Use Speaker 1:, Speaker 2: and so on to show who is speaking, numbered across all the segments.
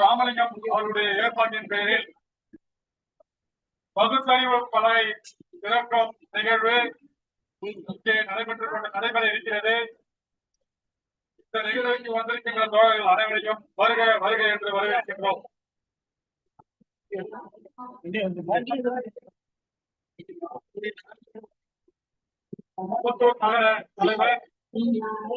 Speaker 1: ராமலிங்கம் அவருடைய ஏற்பாட்டின் பெயரில் பகுத்தறிவு பலகை திறக்கும் நிகழ்வு இங்கே நடைபெற்றுக் கொண்டு நடைபெற இருக்கிறது இந்த நிகழ்வுக்கு வந்திருக்கின்ற தோழர்கள் அனைவரையும் வருக வருக என்று வரவேற்கின்றோம் முப்பத்தூர் தலைவர் மு.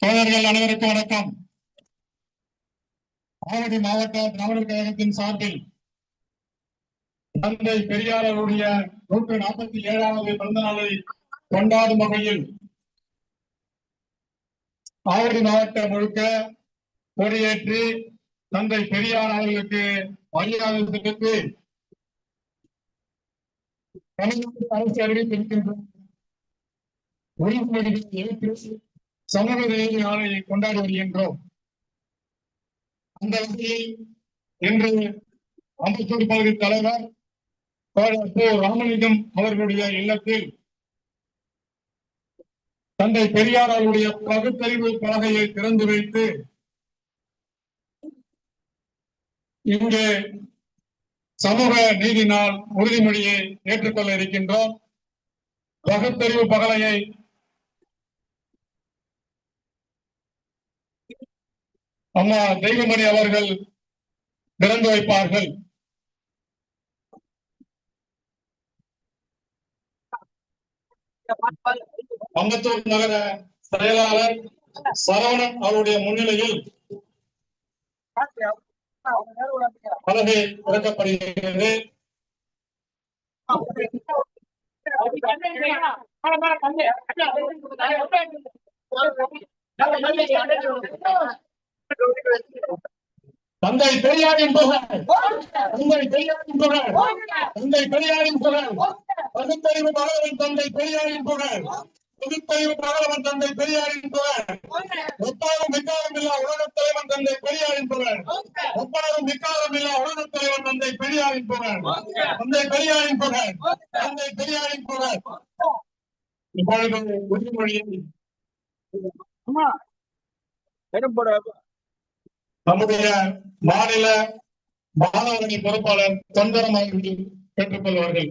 Speaker 2: தோழர்கள் அனைவருக்கும் வணக்கம். ஆவடி மாவட்ட திராவிடர் கழகத்தின் சார்பில் தந்தை பெரியார் அவருடைய நூற்று நாற்பத்தி ஏழாவது பிறந்த நாளை கொண்டாடும் வகையில் ஆவடி மாவட்டம் முழுக்க கொடியேற்றி தந்தை பெரியார் அவர்களுக்கு மரியாதை செலுத்தி தமிழ்நாடு அரசு அறிவித்திருக்கின்ற உறுதிமொழிகளை ஏற்று சமூக நீதி நாளை கொண்டாடி வருகின்றோம் அந்த வகையில் இன்று அம்பத்தூர் பகுதி தலைவர் தோழர் ராமலிங்கம் அவர்களுடைய இல்லத்தில் தந்தை பெரியார் அவருடைய பகுத்தறிவு பலகையை திறந்து வைத்து இங்கே சமூக நீதி நாள் உறுதிமொழியை ஏற்றுக்கொள்ள இருக்கின்றோம். பகுத்தறிவு பகலையை அம்மா தெய்வமணி அவர்கள் திறந்து வைப்பார்கள். அம்பத்தூர் நகர செயலாளர் சரவணன் அவருடைய முன்னிலையில் பலகை திறக்கப்படுகிறது. தந்தை பெரியாரின் புகழ். தந்தை பெரியாரின் புகழ். தந்தை பெரியாரின் புகழ். பகுத்தறிவு பகலவன் தந்தை பெரியாரின் புகழ். பகுத்தறிவு பகலவன் தந்தை பெரியாரின் புகழ். ஒப்பாரும் மிக்காரும் இல்லா உலகத் தலைவன் தந்தை பெரியாரின் புகழ். ஒப்பாரும் மிக்காரும் இல்லா உலகத் தலைவன் தந்தை பெரியாரின் புகழ். தந்தை பெரியாரின் புகழ். தந்தை பெரியாரின் புகழ். இப்பொழுது உறுதிமொழியை. நம்முடைய மாநில மாணவரணி பொறுப்பாளர் தொண்டரம் அவர்கள் பெற்றுக்கொள்வார்கள்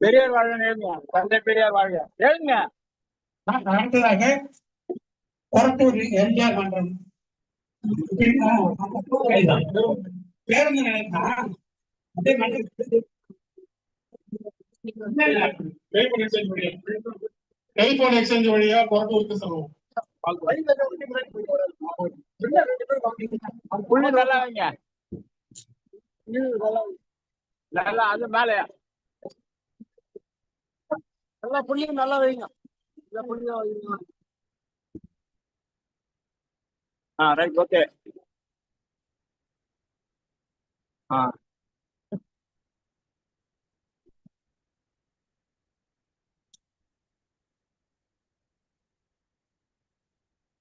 Speaker 3: பெரியார் வாழ்க எழுங்க தந்தை பெரியார் வாழ்க. நான்
Speaker 2: அடுத்ததாக கொரட்டூர் எம்ஜிஆர் மன்றம். பேருந்து நிலையத்தா அப்படியே டெலிபோன் எக்ஸ்சேஞ்ச் வழியா கொரட்டூருக்கு செல்வோம்
Speaker 3: புள்ளி நல்லா நல்லா வைங்க. நல்லா அது மேலயா நல்லா புள்ளி நல்லா வைங்க இந்த வைங்க రైట్ ఓకే.